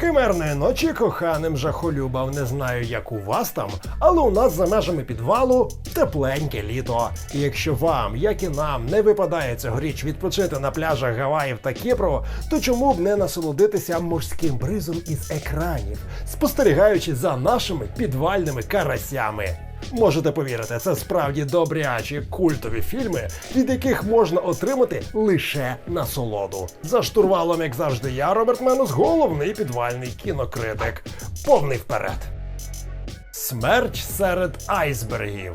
Химерної ночі коханим жахолюбам не знаю, як у вас там, але у нас за межами підвалу тепленьке літо. І якщо вам, як і нам, не випадає цьогоріч відпочити на пляжах Гаваїв та Кіпру, то чому б не насолодитися морським бризом із екранів, спостерігаючи за нашими підвальними карасями? Можете повірити, це справді добрячі культові фільми, від яких можна отримати лише насолоду. За штурвалом, як завжди, я, Роберт Менус, головний підвальний кінокритик. Повний вперед. Смерть серед айсбергів.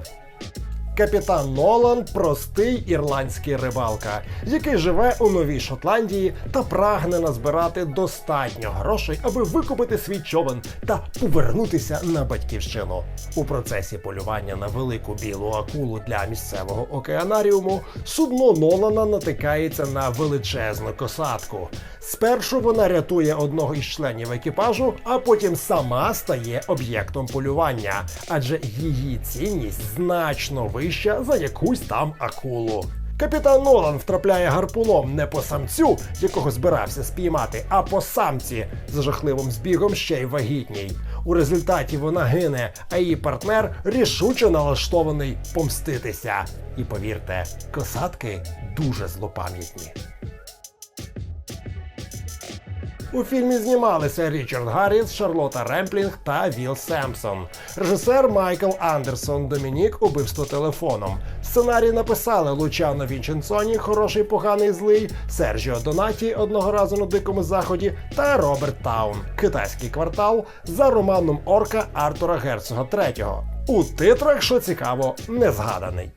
Капітан Нолан простий ірландський рибалка, який живе у Новій Шотландії та прагне назбирати достатньо грошей, аби викупити свій човен та повернутися на батьківщину. У процесі полювання на велику білу акулу для місцевого океанаріуму судно Нолана натикається на величезну косатку. Спершу вона рятує одного із членів екіпажу, а потім сама стає об'єктом полювання, адже її цінність значно вища за якусь там акулу. Капітан Нолан втрапляє гарпуном не по самцю, якого збирався спіймати, а по самці з жахливим збігом ще й вагітній. У результаті вона гине, а її партнер рішуче налаштований помститися. І повірте, косатки дуже злопам'ятні. У фільмі знімалися Річард Гарріс, Шарлота Ремплінг та Віл Семпсон. Режисер Майкл Андерсон Домінік Убивство телефоном. Сценарій написали Лучано Вінченцоні, хороший, поганий, злий, Сержіо Донаті одного разу на дикому заході та Роберт Таун. Китайський квартал за романом Орка Артура Герцога III. У титрах, що цікаво, не згаданий.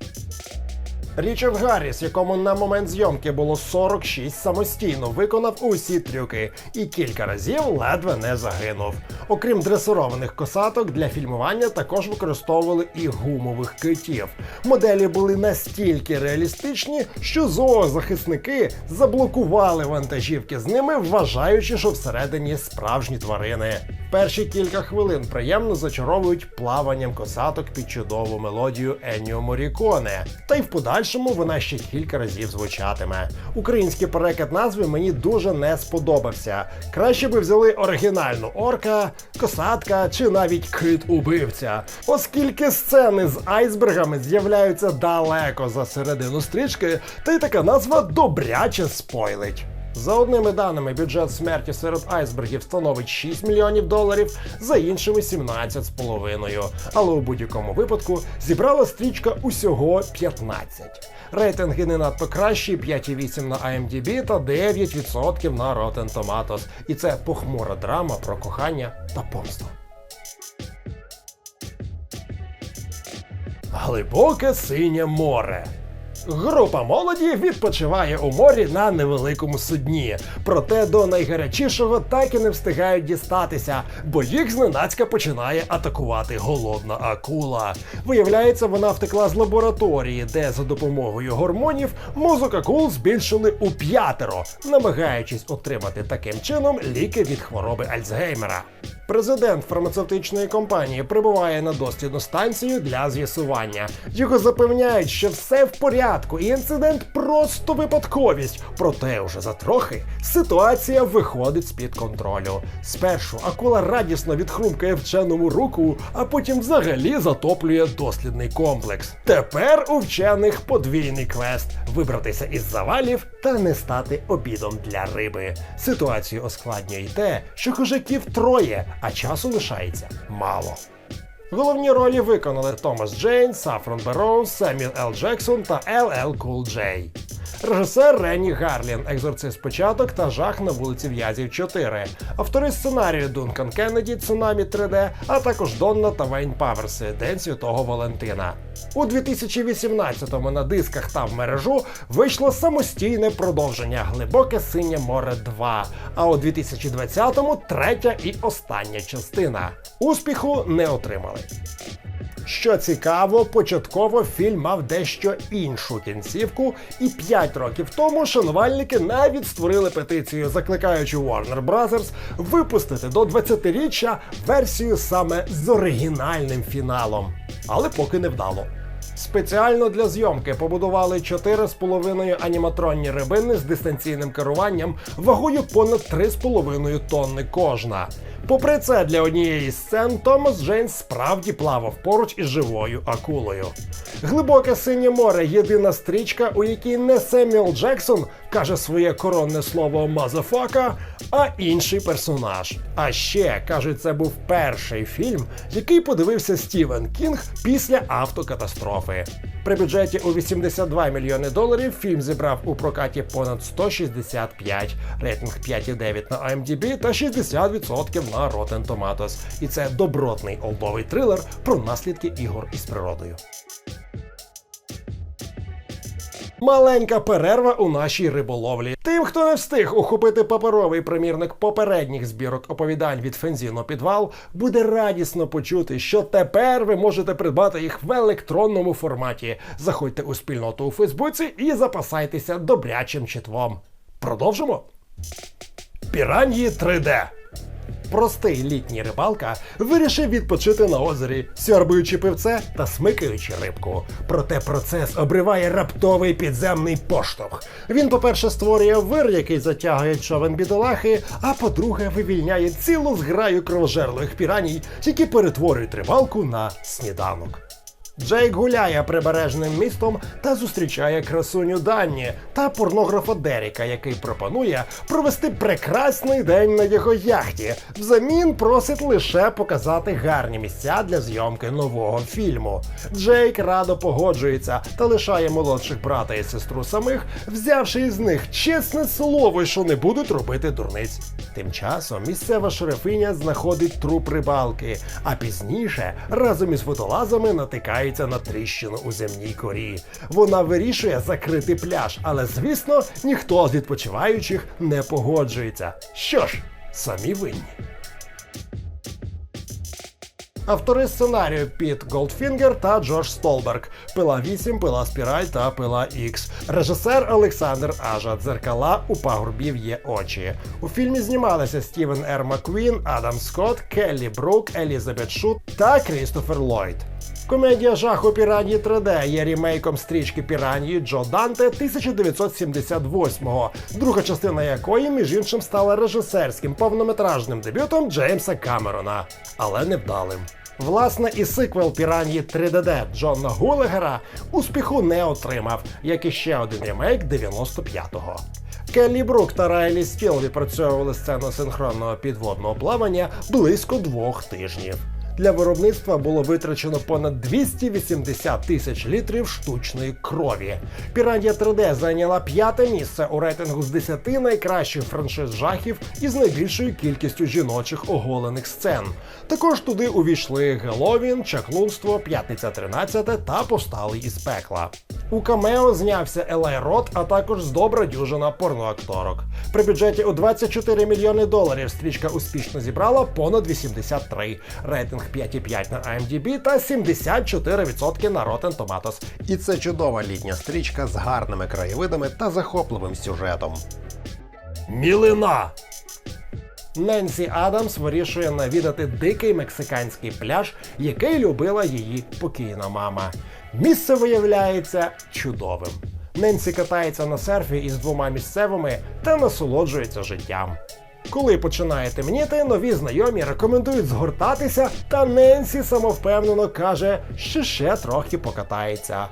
Річард Гарріс, якому на момент зйомки було 46, самостійно виконав усі трюки і кілька разів ледве не загинув. Окрім дресированих косаток, для фільмування також використовували і гумових китів. Моделі були настільки реалістичні, що зоозахисники заблокували вантажівки з ними, вважаючи, що всередині справжні тварини. Перші кілька хвилин приємно зачаровують плаванням косаток під чудову мелодію Еніо Моріконе. Та й в подальшому вона ще кілька разів звучатиме. Український переклад назви мені дуже не сподобався. Краще би взяли оригінальну орка, косатка чи навіть кит-убивця, оскільки сцени з айсбергами з'являються далеко за середину стрічки, та й така назва добряче спойлить. За одними даними, бюджет смерті серед айсбергів становить 6 мільйонів доларів, за іншими 17,5. Але у будь-якому випадку зібрала стрічка усього 15. Рейтинги не надто кращі 5,8 на IMDb та 9% на Rotten Tomatoes. І це похмура драма про кохання та помсту. Глибоке синє море. Група молоді відпочиває у морі на невеликому судні. Проте до найгарячішого так і не встигають дістатися, бо їх зненацька починає атакувати голодна акула. Виявляється, вона втекла з лабораторії, де за допомогою гормонів мозок акул збільшили у п'ятеро, намагаючись отримати таким чином ліки від хвороби Альцгеймера. Президент фармацевтичної компанії прибуває на дослідну станцію для з'ясування. Його запевняють, що все в порядку, і інцидент просто випадковість. Проте уже за трохи ситуація виходить з-під контролю. Спершу акула радісно відхрумкає вченому руку, а потім взагалі затоплює дослідний комплекс. Тепер у вчених подвійний квест вибратися із завалів та не стати обідом для риби. Ситуацію ускладнює й те, що хижаків троє, а часу лишається мало. Головні ролі виконали Томас Джейн, Сафрон Берроуз, Семюел Л. Джексон та Л.Л. Кул Джей. Режисер Ренні Гарлін, екзорцист початок та жах на вулиці В'язів 4. Автори сценарію Дункан Кеннеді, Цунамі 3D, а також Донна та Вейн Паверси, День Святого Валентина. У 2018-му на дисках та в мережу вийшло самостійне продовження Глибоке синє море 2. А у 2020-му третя і остання частина. Успіху не отримали. Що цікаво, початково фільм мав дещо іншу кінцівку, і 5 років тому шанувальники навіть створили петицію, закликаючи Warner Bros. випустити до 20-річчя версію саме з оригінальним фіналом. Але поки не вдало. Спеціально для зйомки побудували 4,5 аніматронні рибини з дистанційним керуванням вагою понад 3,5 тонни кожна. Попри це, для однієї з сцен Томас Джейнс справді плавав поруч із живою акулою. Глибоке синє море єдина стрічка, у якій не Семюел Джексон каже своє коронне слово мазафака, а інший персонаж. А ще кажуть, це був перший фільм, який подивився Стівен Кінг після автокатастрофи. При бюджеті у 82 мільйони доларів фільм зібрав у прокаті понад 165, рейтинг 5,9 на IMDb та 60% на Rotten Tomatoes. І це добротний олдовий трилер про наслідки ігор із природою. Маленька перерва у нашій риболовлі. Тим, хто не встиг ухопити паперовий примірник попередніх збірок оповідань від Фензіно Підвал, буде радісно почути, що тепер ви можете придбати їх в електронному форматі. Заходьте у спільноту у Фейсбуці і запасайтеся добрячим читвом. Продовжимо. Піраньї 3D. Простий літній рибалка вирішив відпочити на озері, сьорбуючи пивце та смикаючи рибку. Проте процес обриває раптовий підземний поштовх. Він, по-перше, створює вир, який затягує човен бідолахи, а по-друге, вивільняє цілу зграю кровожерлих піраній, які перетворюють рибалку на сніданок. Джейк гуляє прибережним містом та зустрічає красуню Данні та порнографа Деріка, який пропонує провести прекрасний день на його яхті. Взамін просить лише показати гарні місця для зйомки нового фільму. Джейк радо погоджується та лишає молодших брата і сестру самих, взявши із них чесне слово, що не будуть робити дурниць. Тим часом місцева шерефиня знаходить труп рибалки, а пізніше разом із водолазами натикається на тріщину у земній корі. Вона вирішує закрити пляж, але звісно ніхто з відпочиваючих не погоджується. Що ж, самі винні. Автори сценарію Піт Голдфінгер та Джордж Столберг. Пила 8, пила Спіраль та пила Ікс. Режисер Олександр Ажа. Дзеркала у пагорбів є очі. У фільмі знімалися Стівен Р. Макквін, Адам Скотт, Келлі Брук, Елізабет Шут та Крістофер Ллойд. Комедія жаху Піранії 3D є рімейком стрічки Піранії Джо Данте 1978-го, друга частина якої, між іншим, стала режисерським повнометражним дебютом Джеймса Камерона, але невдалим. Власне, і сиквел Піранії 3DD Джона Гулегера успіху не отримав, як і ще один ремейк 95-го. Келлі Брук та Райлі Стіл відпрацьовували сцену синхронного підводного плавання близько двох тижнів. Для виробництва було витрачено понад 280 тисяч літрів штучної крові. Піранія 3D зайняла п'яте місце у рейтингу з 10 найкращих франшиз жахів із найбільшою кількістю жіночих оголених сцен. Також туди увійшли Геловін, Чаклунство, П'ятниця 13 та Повсталий із пекла. У камео знявся Елай Рот, а також з добра дюжина порноакторок. При бюджеті у 24 мільйони доларів стрічка успішно зібрала понад 83, рейтинг 5,5 на IMDb та 74% на Rotten Tomatoes. І це чудова літня стрічка з гарними краєвидами та захопливим сюжетом. Мілина! Ненсі Адамс вирішує навідати дикий мексиканський пляж, який любила її покійна мама. Місце виявляється чудовим. Ненсі катається на серфі із двома місцевими та насолоджується життям. Коли починає темніти, нові знайомі рекомендують згортатися, та Ненсі самовпевнено каже, що ще трохи покатається.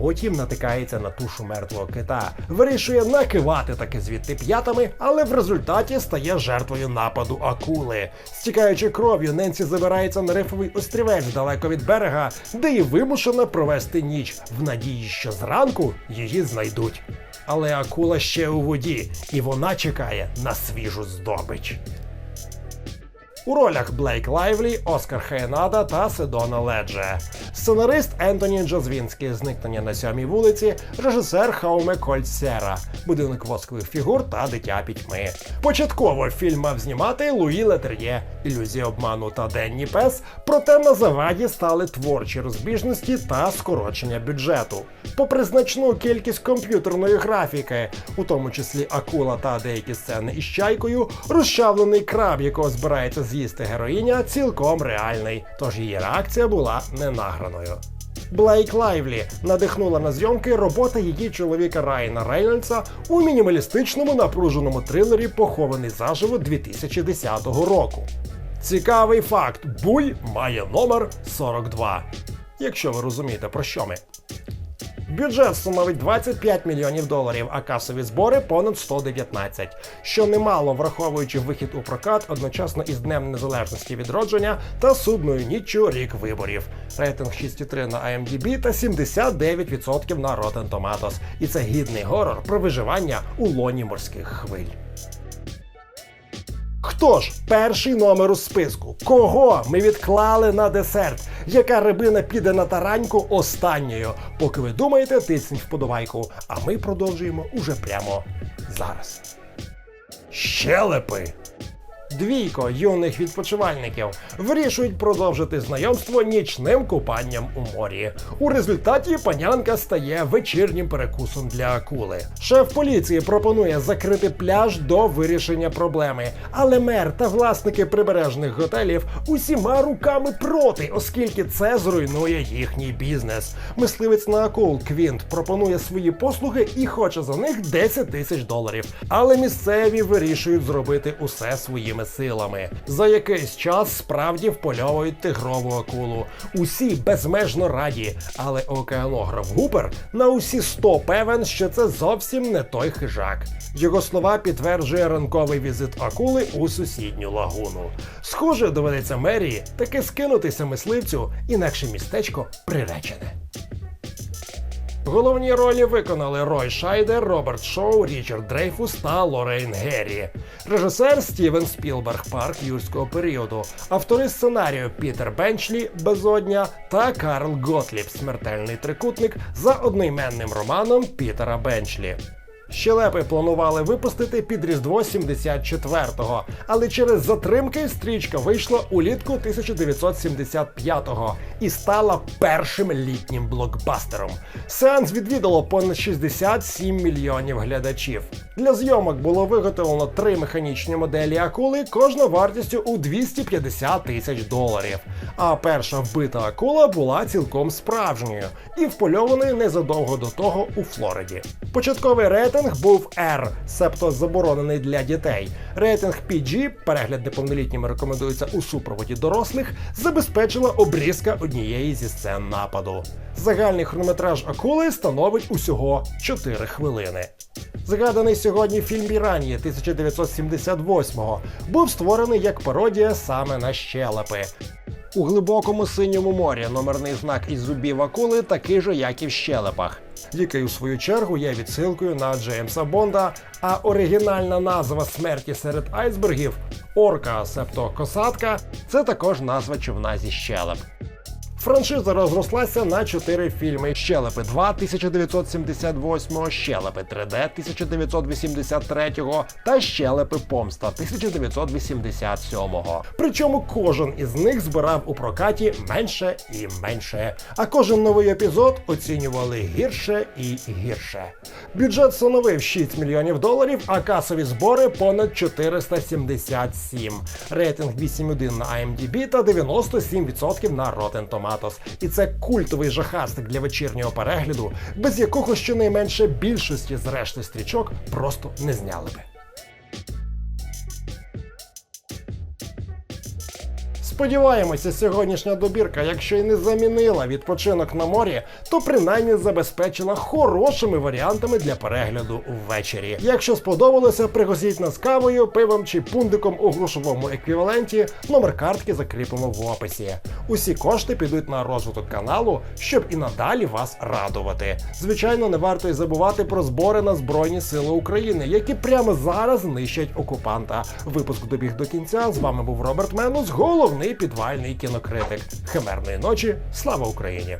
Потім натикається на тушу мертвого кита, вирішує накивати таки звідти п'ятами, але в результаті стає жертвою нападу акули. Стікаючи кров'ю, Ненсі забирається на рифовий острівець далеко від берега, де і вимушена провести ніч в надії, що зранку її знайдуть. Але акула ще у воді, і вона чекає на свіжу здобич. У ролях Блейк Лайвлі, Оскар Хейнада та Седона Ледже. Сценарист Ентоні Джозвінський Зникнення на сьомій вулиці, режисер Хауме Кольцера, будинок воскових фігур та дитя пітьми. Початково фільм мав знімати Луї Летер'є, ілюзія обману та Денні Пес, проте на заваді стали творчі розбіжності та скорочення бюджету. Попри значну кількість комп'ютерної графіки, у тому числі акула та деякі сцени із чайкою, розчавлений краб, якого збирається з'їсти героїня, цілком реальний, тож її реакція була ненаграною. Блейк Лайвлі надихнула на зйомки робота її чоловіка Райана Рейнольдса у мінімалістичному напруженому трилері Похований заживо 2010 року. Цікавий факт: Буй має номер 42. Якщо ви розумієте, про що ми. Бюджет становить 25 мільйонів доларів, а касові збори понад 119, що немало враховуючи вихід у прокат одночасно із Днем Незалежності відродження та судною ніччю рік виборів. Рейтинг 6,3 на IMDb та 79% на Rotten Tomatoes. І це гідний горор про виживання у лоні морських хвиль. Хто ж перший номер у списку? Кого ми відклали на десерт? Яка рибина піде на тараньку останньою? Поки ви думаєте, тисніть вподобайку, а ми продовжуємо уже прямо зараз. Щелепи. Двійко юних відпочивальників вирішують продовжити знайомство нічним купанням у морі. У результаті панянка стає вечірнім перекусом для акули. Шеф поліції пропонує закрити пляж до вирішення проблеми, але мер та власники прибережних готелів усіма руками проти, оскільки це зруйнує їхній бізнес. Мисливець на акул Квінт пропонує свої послуги і хоче за них 10 тисяч доларів. Але місцеві вирішують зробити усе своїми силами. За якийсь час справді впольовують тигрову акулу. Усі безмежно раді, але океанограф Гупер на усі 100 певен, що це зовсім не той хижак. Його слова підтверджує ранковий візит акули у сусідню лагуну. Схоже, доведеться мерії таки скинутися мисливцю, інакше містечко приречене. Головні ролі виконали Рой Шайдер, Роберт Шоу, Річард Дрейфус та Лорейн Геррі. Режисер Стівен Спілберг Парк юрського періоду, автори сценарію Пітер Бенчлі Безодня та Карл Готліб Смертельний трикутник за одноіменним романом Пітера Бенчлі. Щелепи планували випустити під Різдво 74-го, але через затримки стрічка вийшла улітку 1975-го і стала першим літнім блокбастером. Сеанс відвідало понад 67 мільйонів глядачів. Для зйомок було виготовлено три механічні моделі акули, кожна вартістю у 250 тисяч доларів. А перша вбита акула була цілком справжньою і впольованою незадовго до того у Флориді. Початковий рейтинг був R, себто заборонений для дітей. Рейтинг PG, перегляд неповнолітніми рекомендується у супроводі дорослих, забезпечила обрізка однієї зі сцен нападу. Загальний хронометраж акули становить усього 4 хвилини. Згаданий сьогодні фільм Іранії 1978-го був створений як пародія саме на щелепи. У глибокому синьому морі номерний знак із зубів акули такий же, як і в щелепах, який у свою чергу є відсилкою на Джеймса Бонда, а оригінальна назва смерті серед айсбергів орка, себто косатка, це також назва човна зі щелеп. Франшиза розрослася на чотири фільми: Щелепи 2 1978, Щелепи 3D 1983 та Щелепи Помста 1987-го. Причому кожен із них збирав у прокаті менше і менше. А кожен новий епізод оцінювали гірше і гірше. Бюджет становив 6 мільйонів доларів, а касові збори понад 477. Рейтинг 8,1 на IMDb та 97% на Rotten Tomatoes. І це культовий жахастик для вечірнього перегляду, без якого щонайменше більшості з решти стрічок просто не зняли би. Сподіваємося, сьогоднішня добірка, якщо й не замінила відпочинок на морі, то принаймні забезпечила хорошими варіантами для перегляду ввечері. Якщо сподобалося, пригостіть нас кавою, пивом чи пундиком у грошовому еквіваленті. Номер картки закріпимо в описі. Усі кошти підуть на розвиток каналу, щоб і надалі вас радувати. Звичайно, не варто й забувати про збори на Збройні Сили України, які прямо зараз нищать окупанта. Випуск добіг до кінця. З вами був Роберт Менус, головний підвальний кінокритик. Химерної ночі. Слава Україні!